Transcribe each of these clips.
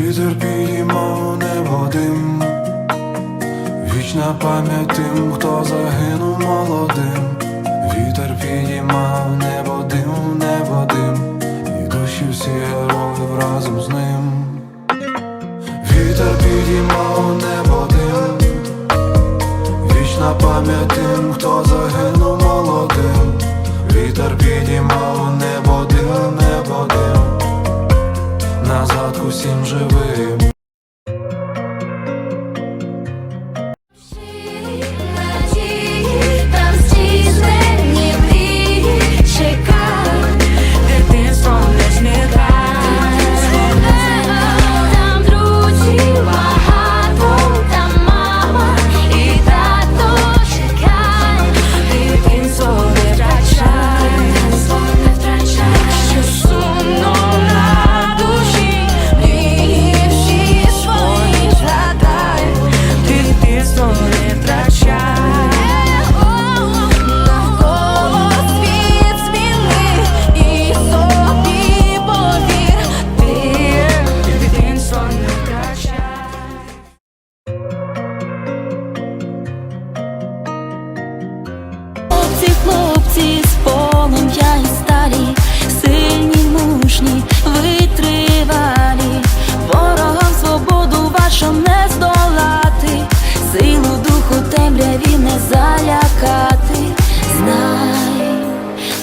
Вітер підіймав небо дим, вічна пам'ять тим, хто загинув молодим. Вітер підіймав небо дим, і душі всі героїв разом з ним. Вітер підіймав небо дим, вічна пам'ять тим, хто way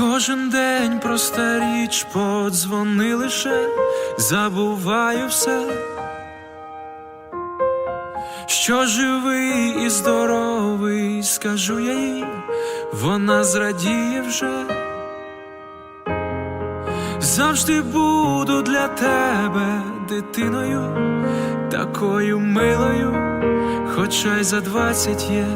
Кожен день проста річ, подзвони лише, забуваю все, що живий і здоровий, скажу я їй, вона зрадіє вже. Завжди буду для тебе дитиною, такою милою, хоча й за двадцять є.